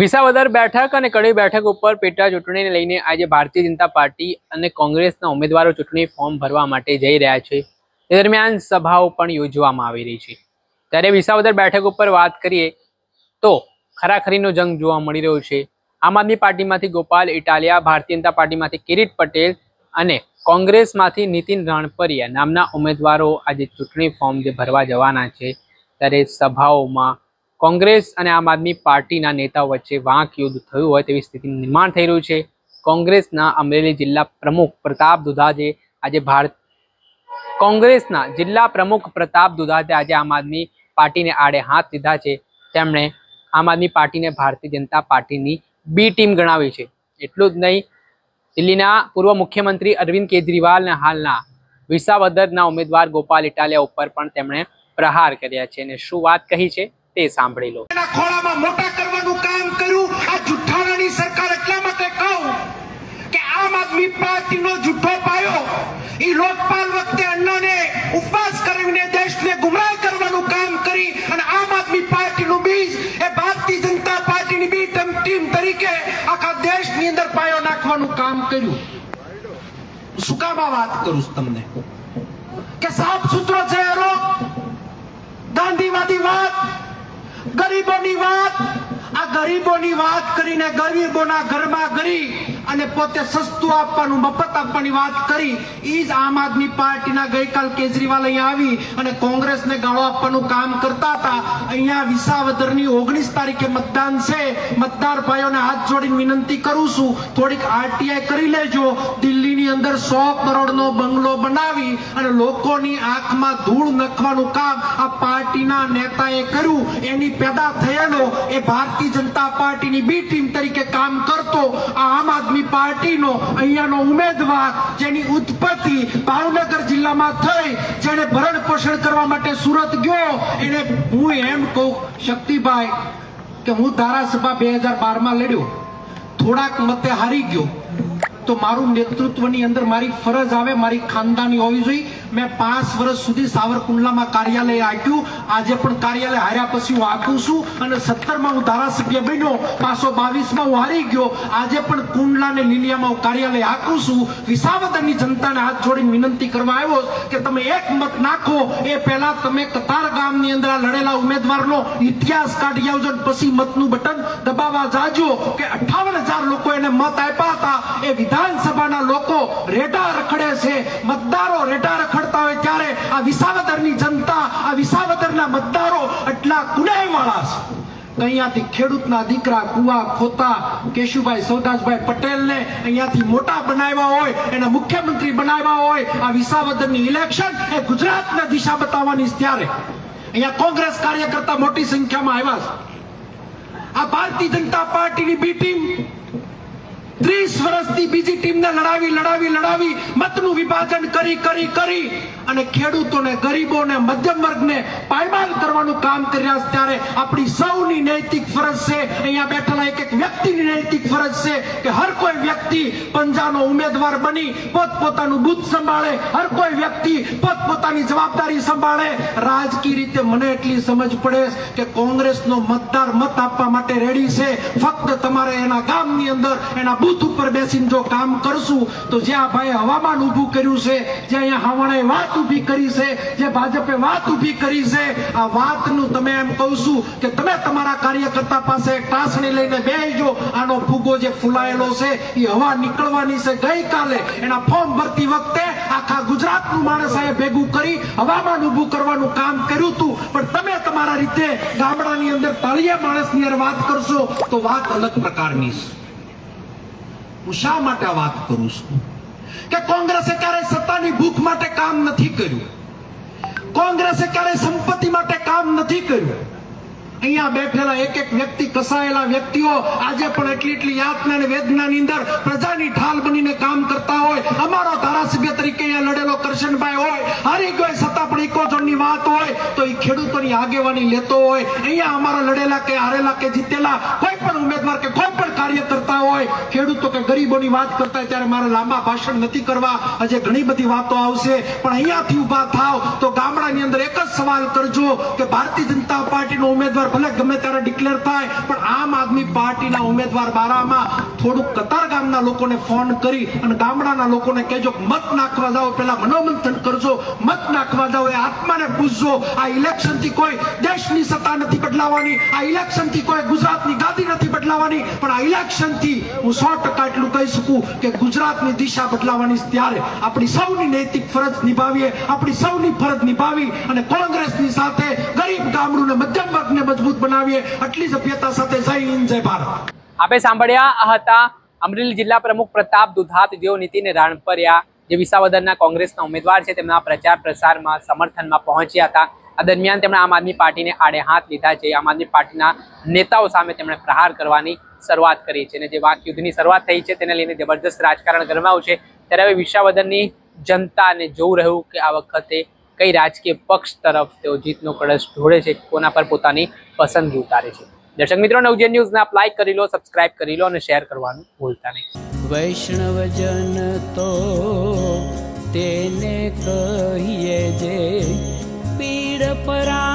વિસાવદર બેઠક અને કડી બેઠક ઉપર પેટા ચૂંટણીને લઈને આજે ભારતીય જનતા પાર્ટી અને કોંગ્રેસના ઉમેદવારો ચૂંટણી ફોર્મ ભરવા માટે જઈ રહ્યા છે. તે દરમિયાન સભાઓ પણ યોજવામાં આવી રહી છે. ત્યારે વિસાવદર બેઠક ઉપર વાત કરીએ તો ખરાખરીનો જંગ જોવા મળી રહ્યો છે. આમ આદમી પાર્ટીમાંથી ગોપાલ ઇટાલિયા, ભારતીય જનતા પાર્ટીમાંથી કિરીટ પટેલ અને કોંગ્રેસમાંથી નીતિન રાણપરિયા નામના ઉમેદવારો આજે ચૂંટણી ફોર્મ જે ભરવા જવાના છે. ત્યારે સભાઓમાં કોંગ્રેસ અને આમ આદમી પાર્ટીના નેતાઓ વચ્ચે વાંક યુદ્ધ થયું હોય તેવી સ્થિતિનું નિર્માણ થઈ રહ્યું છે. કોંગ્રેસના અમરેલી જિલ્લા પ્રમુખ પ્રતાપ દુધાજે આજે ભારત કોંગ્રેસના જિલ્લા પ્રમુખ પ્રતાપ દુધાજે આજે આમ આદમી પાર્ટીને આડે હાથ લીધા છે. તેમણે આમ આદમી પાર્ટીને ભારતીય જનતા પાર્ટીની બી ટીમ ગણાવી છે. એટલું જ નહીં, દિલ્હીના પૂર્વ મુખ્યમંત્રી અરવિંદ કેજરીવાલને હાલના વિસાવદરના ઉમેદવાર ગોપાલ ઇટાલિયા ઉપર પણ તેમણે પ્રહાર કર્યા છે અને શું વાત કહી છે? તે સાંભળી લો. ખોળામાં મોટા કરવાનું કામ કર્યું. આ જુઠ્ઠાણાની સરકાર એટલા માટે કહું કે આમ આદમી પાર્ટીનો જુઠ્ઠો પાયો. એ લોકપાલ વખતે અન્નાને ઉપવાસ કરીને દેશને ગુમરાહ કરવાનું કામ કરી અને આમ આદમી પાર્ટીનું બીજ એ ભારતીય જનતા પાર્ટીની બી ટીમ તરીકે આખા દેશની અંદર પાયો નાખવાનું કામ કર્યું. શું કામ વાત કરું છું તમને? કે સાફ સૂત્રો છે ગાંધીવાદી વાત ગરીબોની વાત આ ગરીબોની વાત કરીને ગરીબોના ઘરમાં ગરી અને પોતે સસ્તું આપવાનું, મફત આપવાની વાત કરી ઈ જ આમ આદમી પાર્ટીના ગઈકાલ કેજરીવાલ અહીંયા આવી અને કોંગ્રેસને ગાળો આપવાનું કામ કરતા હતા. અહીંયા વિસાવદરની ઓગણીસ તારીખે મતદાન છે. મતદાર ભાઈઓને હાથ જોડીને વિનંતી કરું છું, થોડીક આરટીઆઈ કરી લેજો. દિલ્હીની અંદર સો કરોડનો બંગલો બનાવી અને લોકોની આંખમાં ધૂળ નખવાનું કામ આ પાર્ટીના નેતાએ કર્યું. એની પેદા થયેલો એ ભારતીય જનતા પાર્ટીની બી ટીમ તરીકે કામ કરતો, આ આમ આદમી પાર્ટીનો અહીંયાનો ઉમેદવાર જેની ઉત્પત્તિ ભાવનગર જિલ્લામાં થઈ જેને ભરણ પોષણ કરવા માટે સુરત ગયો. એને હું એમ કહું, શક્તિભાઈ, કે હું ધારાસભા બે હજાર બારમાં લડ્યો. થોડાક મતે હારી ગયો. તો મારું નેતૃત્વની અંદર મારી ફરજ આવે, મારી ખાનદાની હોવી જોઈએ. મેં પાંચ વર્ષ સુધી સાવરકુંડલામાં કાર્યાલય આપ્યું. આજે પણ કાર્યાલય હાર્યા પછી હું આપું છું અને સત્તરમાં હું ધારાસભ્ય બન્યો. પાંચસો બાવીસમાં હું હારી ગયો. આજે પણ કુંડલા અને લીલિયામાં હું કાર્યાલય આપું છું. વિસાવદરની જનતાને હાથ જોડીને વિનંતી કરવા આવ્યો કે તમે એક મત નાખો. એ પહેલા તમે કતાર ગામની અંદર આ લડેલા ઉમેદવારનો ઇતિહાસ કાઢી આવજો પછી મતનું બટન દબાવવા જાજો કે અઠાવન હજાર લોકો એને મત આપ્યા હતા. એ વિધાનસભાના લોકો રેડા રખડે છે. મતદારો રેડા રખડતા હોય ત્યારે આ વિસાવદરની જનતા, આ વિસાવદરના મતદારો એટલા કુનેવાળા છે. અહીંયાથી ખેડૂતના દીકરા, કુવા, ખોતા, કેશુભાઈ, સૌદાસભાઈ પટેલને અહીંયાથી મોટા બનાવ્યા હોય, એને મુખ્યમંત્રી બનાવ્યા હોય, આ વિસાવદરની ઇલેક્શન એ ગુજરાતને દિશા બતાવવાની ત્યારે. અહીંયા કોંગ્રેસ કાર્યકર્તા મોટી સંખ્યામાં આવ્યા છે. આ ભારતીય જનતા પાર્ટીની બી ટીમ ત્રીસ વર્ષથી બીજી ટીમને લડાવી લડાવી લડાવી, મતનું વિભાજન કરી કરી કરી અને ખેડૂતોને, ગરીબોને, મધ્યમ વર્ગને પાયમાલ કરવાનું કામ કરી રહ્યા છે ત્યારે આપણી સૌની નૈતિક ફરજ છે, અહીંયા બેઠેલા એક એક વ્યક્તિની નૈતિક ફરજ છે કે હર કોઈ વ્યક્તિ પંજાનો ઉમેદવાર બની, પોતપોતાનું બુથ સંભાળે, હર કોઈ વ્યક્તિ પોતપોતાની જવાબદારી સંભાળે. રાજકીય રીતે મને એટલી સમજ પડે કે કોંગ્રેસનો મતદાર મત આપવા માટે રેડી છે. ફક્ત તમારે એના ગામની અંદર, એના બૂથ ઉપર બેસીને જો કામ કરશું, તો જે આ ભાઈ હવામાન ઊભું કર્યું છે, જે અહીંયા હવાણાએ વાત ઊભી કરી છે, જે ભાજપે વાત ઊભી કરી છે, આ વાતનું તમે એમ કહું છું કે તમે તમારા કાર્યકર્તા પાસે ટાસણી લઈને બેસજો આનો ફૂગો જે ફૂલાયેલો છે એ હવા નીકળવાની છે ગઈકાલે. એના ફોર્મ ભરતી વખતે આખા ગુજરાતનું માણસ અહીંયા ભેગું કરી હવામાન ઊભું કરવાનું કામ કર્યું હતું. પણ તમે તમારા રીતે ગામડાની અંદર તળિયે માણસની વાત કરશો, તો વાત અલગ પ્રકારની છે. હું શા માટે વાત કરું છું? કે કોંગ્રેસે ક્યારે સત્તાની ભૂખ માટે કામ નથી કર્યું? કોંગ્રેસે ક્યારે સંપત્તિ માટે કામ નથી કર્યું? અહીંયા બેઠેલા એક એક વ્યક્તિ, કસાયેલા વ્યક્તિઓ આજે પણ એટલી એટલી યાતના અને વેદનાની અંદર પ્રજાની ઢાલ બનીને કામ કરતા હોય. અમારો ધારાસભ્ય તરીકે અહીંયા લડેલો કરશનભાઈ હોય હારી ગયો છતાં પણ ઇકોઝોનની વાત હોય, તો એ ખેડૂતોની આગેવાની લેતો હોય. અહીંયા અમારા લડેલા કે હારેલા કે જીતેલા કોઈ પણ ઉમેદવાર કે કોઈ પણ કાર્ય કરતા હોય, ખેડૂતો કે ગરીબોની વાત કરતા હોય ત્યારે મારે લાંબા ભાષણ નથી કરવા. હજે ઘણી બધી વાતો આવશે, પણ અહીંયાથી ઊભા થાવ તો ગામડાની અંદર એક જ સવાલ કરજો કે ભારતીય જનતા પાર્ટીનો ઉમેદવાર ભલે ગમે ત્યારે ડિક્લેર થાય, પણ આમ આદમી પાર્ટીના ઉમેદવાર બારામાં થોડુંક કતાર ગામના લોકોને ફોન કરી અને ગામડાના લોકોને કહેજો મત નાખવા જાઓ. પેલા મનોમંથન કરજો, મત નાખવા જાઓ, એ આત્માને પૂછજો આ ઇલેક્શનથી કોઈ દેશની સત્તા નથી બદલાવાની, આ ઇલેક્શનથી કોઈ ગુજરાતની ગાદી નથી બદલાવાની, પણ આ ઇલેક્શનથી હું સો ટકા એટલું કહી શકું કે ગુજરાતની દિશા બદલાવાની ત્યારે આપણી સૌની નૈતિક ફરજ નિભાવીએ, આપણી સૌની ફરજ નિભાવી અને કોંગ્રેસની સાથે ગરીબ ગામડું મધ્યમ વર્ગને મજબૂત બનાવીએ આટલી સભ્યતા સાથે જય હિન્દ, જય ભારત. આપે સાંભળ્યા હતા અમરેલી જિલ્લા પ્રમુખ પ્રતાપ દુધાત જેઓ નીતિને રાણપરિયા, જે વિસાવદરના કોંગ્રેસના ઉમેદવાર છે, તેમના પ્રચાર પ્રસારમાં સમર્થનમાં પહોંચ્યા હતા. આ દરમિયાન તેમણે આમ આદમી પાર્ટીને આડે હાથ લીધા છે. આમ આદમી પાર્ટીના નેતાઓ સામે તેમણે પ્રહાર કરવાની શરૂઆત કરી છે અને જે વાક યુદ્ધની શરૂઆત થઈ છે, તેને લઈને જબરદસ્ત રાજકારણ ગરમાયું છે. ત્યારે હવે વિસાવદરની જનતાને જોવું રહ્યું કે આ વખતે કઈ રાજકીય પક્ષ તરફ તેઓ જીતનો કળશ ઢોળે છે, કોના પર પોતાની પસંદગી ઉતારે છે. દર્શક મિત્રો નવજન ન્યૂઝને આપ લાઈક કરી લો સબસ્ક્રાઇબ કરી લો અને શેર કરવાનું ભૂલતા નહીં. વૈષ્ણવજન તો તેને કહીએ જે પીડ પરા